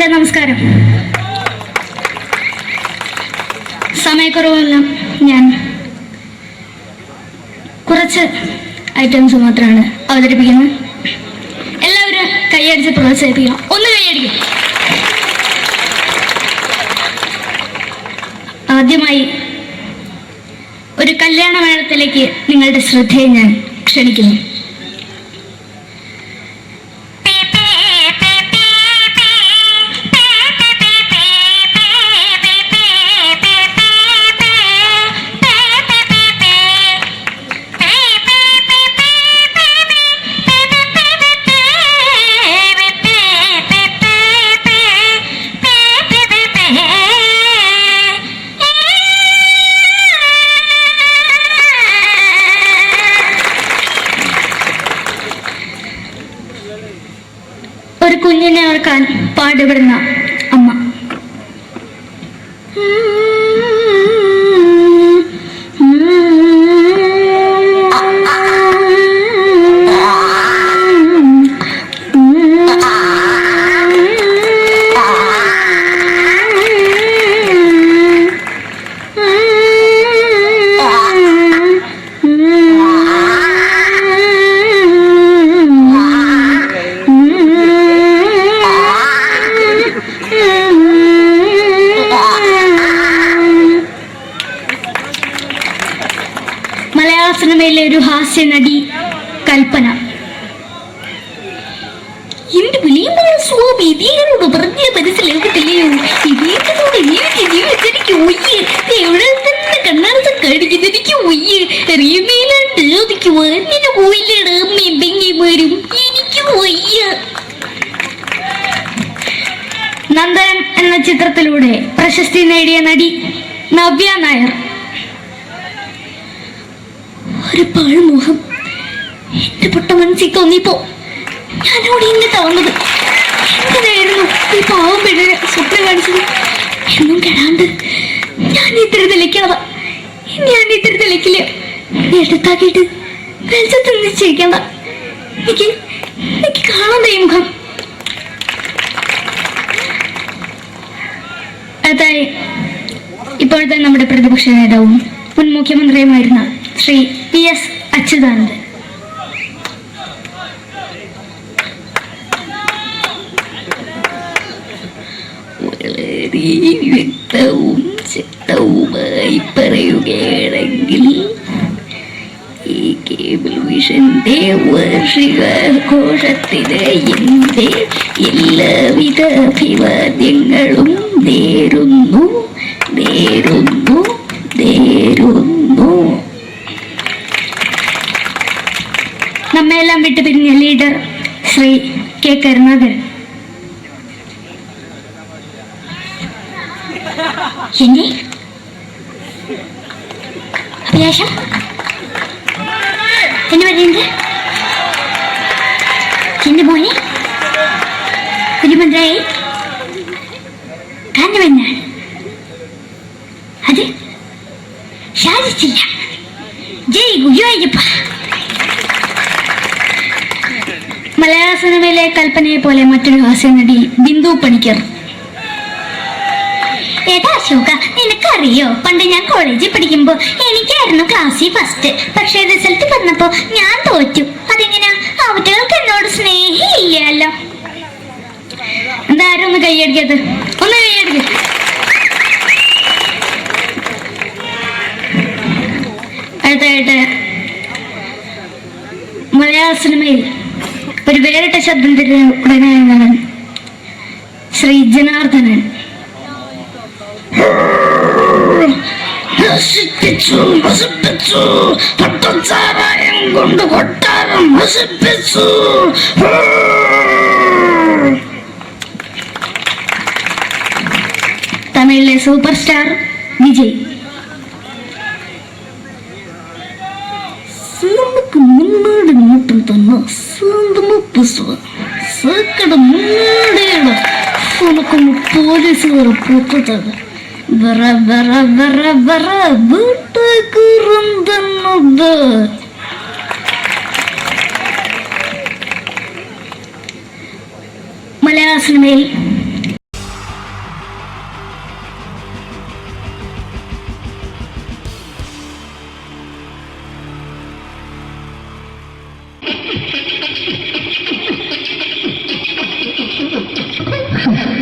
എന്റെ നമസ്കാരം. സമയക്കുറവെല്ലാം ഞാൻ. കുറച്ച് ഐറ്റംസ് മാത്രമാണ് അവതരിപ്പിക്കുന്നത്. എല്ലാവരും കൈയടിച്ച് പ്രോത്സാഹിപ്പിക്കണം. ഒന്ന് കൈയടിക്കും. ആദ്യമായി ഒരു കല്യാണ മേളത്തിലേക്ക് നിങ്ങളുടെ ശ്രദ്ധയെ ഞാൻ ക്ഷണിക്കുന്നു. ഒരു കുഞ്ഞിനെ ഓർക്കാൻ പാടുപെടുന്ന അമ്മ. നടി കൽപ്പന. എനിക്ക് എനിക്ക് നന്ദനം എന്ന ചിത്രത്തിലൂടെ പ്രശസ്തി നേടിയ നടി നവ്യ നായർ. ഒരു പഴമുഖം. എന്റെ പൊട്ട മനസ്സിൽ തോന്നിയപ്പോ ഞാനോട് ഇന്ന് തോന്നത് എന്തിനായിരുന്നു ഈ പാവം പെണ്ണിനെ സ്വപ്നം കാണിച്ചത്. എന്നും കെടാണ്ട് ഞാൻ ഇത്തിരി തെളിക്കാതെ ഞാൻ ഇത്തിരി തെളിക്കില്ല എടുത്താക്കിയിട്ട് വെളിച്ചത്ത് നിശ്ചയിക്കണ്ട എനിക്ക് എനിക്ക് കാണാൻ ഈ മുഖം. അതായി ഇപ്പോഴത്തെ നമ്മുടെ പ്രതിപക്ഷ നേതാവും മുൻ മുഖ്യമന്ത്രിയുമായിരുന്ന ശ്രീ പി എസ് അച്യുതാനന്ദൻ. വളരെ വ്യക്തവും ശക്തവുമായി പറയുകയാണെങ്കിൽ ഈ കേബിൾ വിഷന്റെ വാർഷികാഘോഷത്തിന് എന്റെ എല്ലാവിധ അഭിവാദ്യങ്ങളും നേരുന്നു നേരുന്നു. പിരിഞ്ഞ ലീഡർ ശ്രീ കെ കരുണാകരൻ. ഇനി അഭിലാഷം? എന്നെ പറയുന്നത് എന്റെ മോനെ? തിരുമന്ത്രായി കാരണമെന്നാണ് അത് സാധിച്ചില്ല ജയ് ഗുരുവായൂരപ്പ. മലയാള സിനിമയിലെ കൽപ്പനയെ പോലെ മറ്റൊരു ഹാസ്യ നടി ബിന്ദു പണിക്കർ. അശോക നിനക്കറിയോ? പണ്ട് ഞാൻ കോളേജിൽ പഠിക്കുമ്പോ എനിക്കായിരുന്നു ക്ലാസ്സിൽ ഫസ്റ്റ് പക്ഷെ റിസൾട്ട് വന്നപ്പോ ഞാൻ തോറ്റു. അതെങ്ങനെയാ അവറ്റകൾക്ക് എന്നോട് സ്നേഹമില്ലല്ലോ. എന്താരും ഒന്ന് കൈയടിക്കത് ഒന്ന് കൈയടിക്ക. അടുത്തായിട്ട് മലയാള സിനിമയിൽ ഒരു വേറിട്ട ശബ്ദം തരുന്ന ഉടനെ നടൻ ശ്രീ ജനാർദ്ദനൻ തമിഴിലെ സൂപ്പർ സ്റ്റാർ വിജയ്. നമുക്ക് മുന്നാടി നോട്ടം തന്ന. ഉനക്കൊന്ന് പോലീസുകാരെ പൊത്തത് ബറ ബറ ബറ ബറ വീട്ടുകുറുന്തന്നത് മലയാള സിനിമയിൽ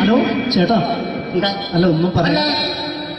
ഹലോ ചേട്ടാ. എന്താ? അല്ല ഒന്നും പറയാ.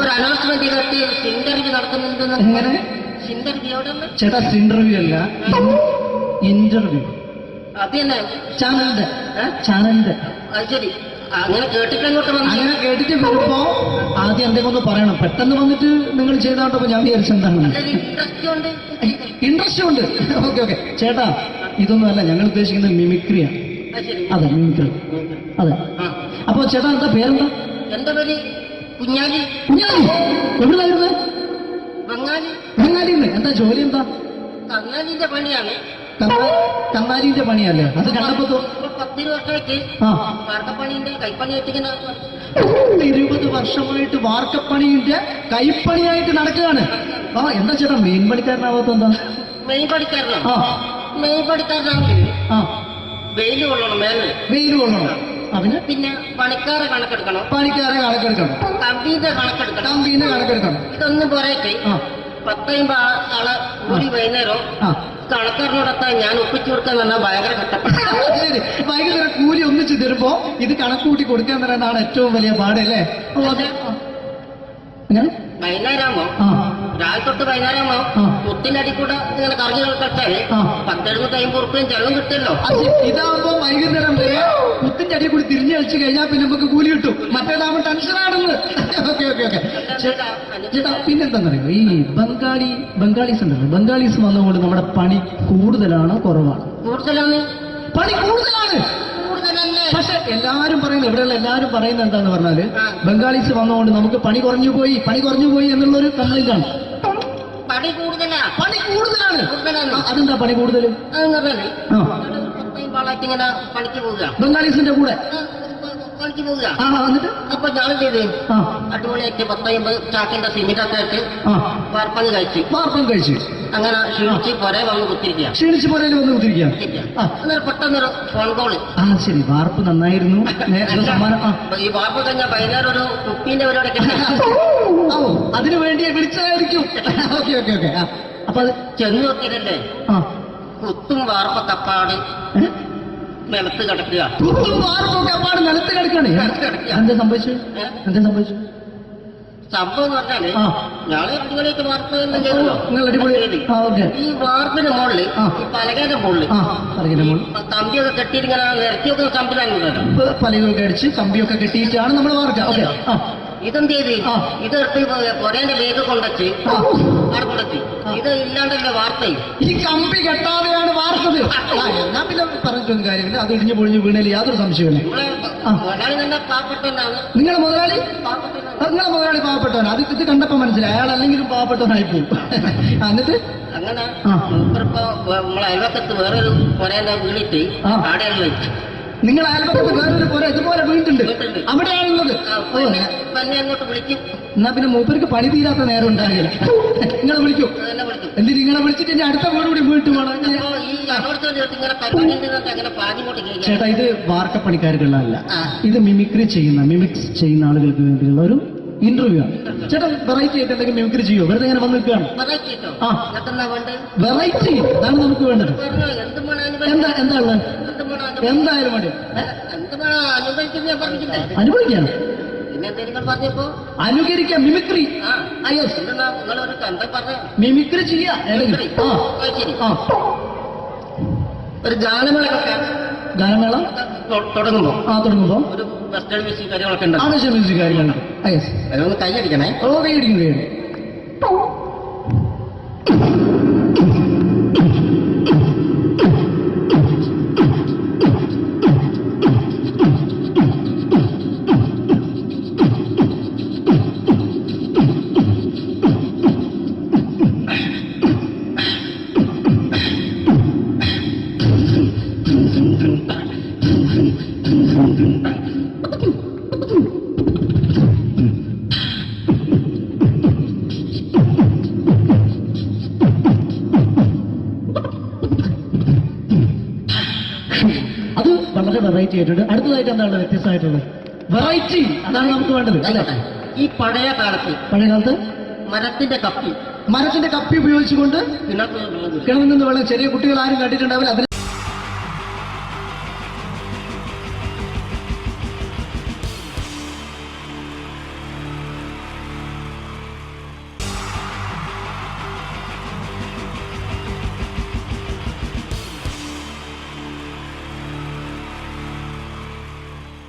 ഒരു അനൗൺസ്മെന്റ് ചെയ്തിട്ട് ഇന്റർവ്യൂ നടക്കുന്നുണ്ടെന്ന് എങ്ങനെ? ചേട്ടാ ഇന്റർവ്യൂ അല്ല ഇന്റർവ്യൂ അത് തന്നെ. ചാനലിന്റെ? ചാനലിന്റെ. ശരി. അങ്ങനെ അങ്ങനെ കേട്ടിട്ട് വരുമ്പോ ആദ്യം എന്തെങ്കിലും ഒന്ന് പറയണം. പെട്ടെന്ന് വന്നിട്ട് നിങ്ങൾ ചെയ്താട്ടപ്പോ ഞാൻ വിചാരിച്ചെന്താണ് ഇൻട്രസ്റ്റ് ഉണ്ട്. Okay okay. ചേട്ടാ ഇതൊന്നും അല്ല ഞങ്ങൾ ഉദ്ദേശിക്കുന്നത് മിമിക്രിയാണ് അതെ മിമിക്രി. അതെ. അപ്പൊ ചേട്ടാ എന്താ പേരെന്താ? എന്റെ പേര്? കുഞ്ഞാലി. കുഞ്ഞാലി? എവിടുന്നായിരുന്നു? ബംഗാലി ബംഗാളിന്ന് എന്താ ജോലി എന്താ? കങ്ങാലിന്റെ പണിയാണ്. കന്നാ- കന്നാലിന്റെ പണിയല്ലേ? അത് കണ്ടപ്പോ പത്തിരു വർഷമായിട്ട് വാർക്കപ്പണിന്റെ കൈപ്പണിയായിട്ട് ഇങ്ങനെ ഇരുപത് വർഷമായിട്ട് വാർക്കപ്പണിന്റെ കൈപ്പണിയായിട്ട് നടക്കുകയാണ്. ആ എന്താ ചേട്ടാ മെയിൻ പണിക്കാരനാവാത്ത എന്താ? മെയിൻ പണിക്കാരനാണ് ആ മെയിൻ പണിക്കാരനാണെങ്കിൽ ആ. വെയിൽ കൊള്ളണം മേലെ. വെയിൽ കൊള്ളണം. അതിന്? പിന്നെ പണിക്കാരെ കണക്കെടുക്കണം. പണിക്കാരെ കണക്കെടുക്കണം. കമ്പീന്റെ കണക്കെടുക്കണം. കമ്പീന്റെ കണക്കെടുക്കണം. ഇതൊന്നും പോരായിട്ട് ആ. പത്തൈമ്പത് ആളെ കൂടി വൈകുന്നേരം ഞാൻ ഒപ്പിച്ചു കൊടുക്കാൻ ഭയങ്കര കഷ്ടപ്പെട്ടു. ശരി. വൈകുന്നേരം കൂലി ഒന്നിച്ച് തരുമ്പോ ഇത് കണക്ക് കൂട്ടി കൊടുക്കാൻ തരാനാണ് ഏറ്റവും വലിയ പാടല്ലേ വൈകുന്നേരമാകുമ്പോ രാവിലെ തൊട്ട് വൈകുന്നേരമാകുമ്പോ. മുത്തിന്റെ അടി കൂടെ ഇങ്ങനെ കറങ്ങി കളിക്കട്ടെ പത്തെഴുന്ന പത്തെഴുന്നൂറ്റി അമ്പത് ഉറുപ്പിയും ചെലവും കിട്ടുമല്ലോ. ഇതാവുമ്പോ വൈകുന്നേരം വരെ മുത്തിന്റെ അടി കൂടി തിരിഞ്ഞു കളിച്ചു കഴിഞ്ഞാൽ പിന്നെ നമുക്ക് കൂലി കിട്ടും. മറ്റേതാവുമ്പോ ടെൻഷനാണെന്ന് ഓക്കെ ഓക്കെ ഓക്കെ. ചേട്ടാ പിന്നെന്താണെന്നറിയോ ഈ ബംഗാളി ബംഗാളീസ് ഉണ്ടല്ലോ ബംഗാളീസ് വന്നതുകൊണ്ട് നമ്മുടെ പണി കൂടുതലാണോ കുറവാണ്? കൂടുതലാണ്. പണി കൂടുതലാണ്. പക്ഷെ എല്ലാരും പറയുന്നത് ഇവിടെയുള്ള എല്ലാരും പറയുന്നത് എന്താന്ന് പറഞ്ഞാൽ. ബംഗാളീസ് വന്നുകൊണ്ട് നമുക്ക് പണി കുറഞ്ഞു പോയി പണി കുറഞ്ഞു പോയി എന്നുള്ളൊരു കംപ്ലൈന്റ് ആണ് പണി കൂടുതലാ. പണി കൂടുതലാണ്. അതെന്താ പണി കൂടുതൽ ബംഗാളീസിന്റെ കൂടെ. പണിക്ക് പോവുക എന്നിട്ട്? അപ്പൊ ഞാൻ ചെയ്ത്? അടിപൊളിയായിട്ട് പത്തൈമ്പത് ചാക്കിന്റെ സിമിറ്റൊക്കെ ഇട്ട് ആ. വാർപ്പങ്ങ് കഴിച്ച്. വാർപ്പം കഴിച്ച്. അങ്ങനെ ക്ഷീണിച്ച് പൊരെ വന്ന് കുത്തിരിക്കുക ക്ഷീണിച്ച് പോലെ വന്ന് കുത്തിരിക്കുക അന്നേരം പെട്ടെന്നൊരു ഫോൺ കോൾ ആ ശരി. വാർപ്പ് നന്നായിരുന്നു. ഈ വാർപ്പ് കഴിഞ്ഞ വൈകുന്നേരം ഒരു കുപ്പീന്റെ പരിപാടി അതിനു വേണ്ടി വിളിച്ചായിരിക്കും ഓക്കെ ഓക്കെ ഓക്കെ. അപ്പൊ അത് ചെന്ന് നോക്കിയതല്ലേ? കുത്തും വാർപ്പ തപ്പാട് ഏ? നിലത്ത് കിടക്കുക. അപ്പാട് നിലത്ത് കിടക്കാണ് എന്താ സംഭവിച്ചു? എന്താ സംഭവിച്ചു സംഭവം എന്ന് പറഞ്ഞാൽ അടിപൊളിയായിട്ട് ചെയ്തല്ലോ അടിപൊളി. ആ ഓക്കെ. ഈ വാർപ്പിന് മുകളിൽ ഈ പലകയുടെ മുകളിൽ മോൾ കമ്പിയൊക്കെ കെട്ടിയിട്ട് ഇങ്ങനെ നിരത്തി വെക്കുന്ന സംവിധാനമുണ്ടല്ലോ പലകൊക്കെ അടിച്ച് കമ്പിയൊക്കെ കെട്ടിയിട്ടാണ് നമ്മൾ വാർക്ക ഓക്കെ. ആ. ഇതെന്ത് ചെയ്ത്. ഇതെടുത്ത് പൊരേന്റെ വേഗം കൊണ്ടുവച്ച് അവിടെ കൊണ്ടുവച്ച് ഇത് ഇല്ലാണ്ടല്ലേ വാർത്തയും ഈ കമ്പി കെട്ടാതെയാണ് വാർത്തത്. എന്നാ പിന്നെ പറഞ്ഞിട്ടൊന്നും കാര്യമില്ല അത് ഇടിഞ്ഞു പൊളിഞ്ഞു വീണേൽ യാതൊരു സംശയമില്ല നിങ്ങളെ മുതലാളി? നിങ്ങളെ മുതലാളി പാവപ്പെട്ടവൻ അത് ഇത് കണ്ടപ്പോ മനസ്സിലായി. അയാൾ അല്ലെങ്കിലും പാവപ്പെട്ടവനായി പോകും എന്നിട്ട്? അങ്ങനെ നമ്മളെ അയൽവക്കത്ത് വേറൊരു പൊരേനെ വീണിട്ട്. ആടെയാണ് വെച്ചു. നിങ്ങൾ അയൽപക്കത്ത് വേറൊരു പോലെ ഇതുപോലെ വീട്ടുണ്ട്. അവിടെയാണുള്ളത്. എന്നെ അങ്ങോട്ട് വിളിക്കും. എന്നാ പിന്നെ മൂപ്പർക്ക് പണി തീരാത്ത നേരം ഉണ്ടാകില്ല നിങ്ങളെ വിളിക്കും. എന്തിന് നിങ്ങളെ വിളിച്ചിട്ട് എന്റെ അടുത്ത വീട് കൂടി വീട്ടു പോകണം ചേട്ടാ ഇത് വാർക്കപ്പണിക്കാർക്കുള്ളതല്ല. ഇത് മിമിക്രി ചെയ്യുന്ന മിമിക്സ് ചെയ്യുന്ന ആളുകൾക്ക് വേണ്ടിയുള്ള ഒരു ഇന്റർവ്യൂ ആണ്. ചേട്ടാ വെറൈറ്റി ആയിട്ട് എന്തെങ്കിലും മിമിക്രി ചെയ്യോ? വെറുതെ ഇങ്ങനെ വന്ന് നിൽക്കുകയാണ് വെറൈറ്റി അതാണ് നമുക്ക് വേണ്ടത്. എന്ത് എന്താ ഉള്ളത്? എന്തായാലും അനുഭവിക്കാണ് എന്ത് അനുകരിക്കാം മിമിക്രി മിമിക്രി ചെയ്യാ ഒരു ഗാനമേള? തുടങ്ങുമ്പോ ആ തുടങ്ങുമ്പോ ഒരു വെസ്റ്റേൺ മ്യൂസിക് കാര്യങ്ങളൊക്കെ ഉണ്ട്. വെസ്റ്റേൺ മ്യൂസിക് കാര്യങ്ങളുണ്ട് ആ അതൊന്ന് കൈയടിക്കണേ. ഓ കൈയടിക്കും കൈയടിക്കും. വെറൈറ്റി ആയിട്ടുണ്ട് അടുത്തതായിട്ട് എന്താണ് വ്യത്യസ്തമായിട്ടുള്ളത്? വെറൈറ്റി അതാണ് നമുക്ക് വേണ്ടത് അല്ലേ? ഈ പഴയ കാലത്ത് പഴയ കാലത്ത്? മരത്തിന്റെ കപ്പി. മരത്തിന്റെ കപ്പി ഉപയോഗിച്ചുകൊണ്ട് കിണറിൽ നിന്ന് വെള്ളം ചെറിയ കുട്ടികൾ ആരും കണ്ടിട്ടുണ്ടാവില്ല. അതിൽ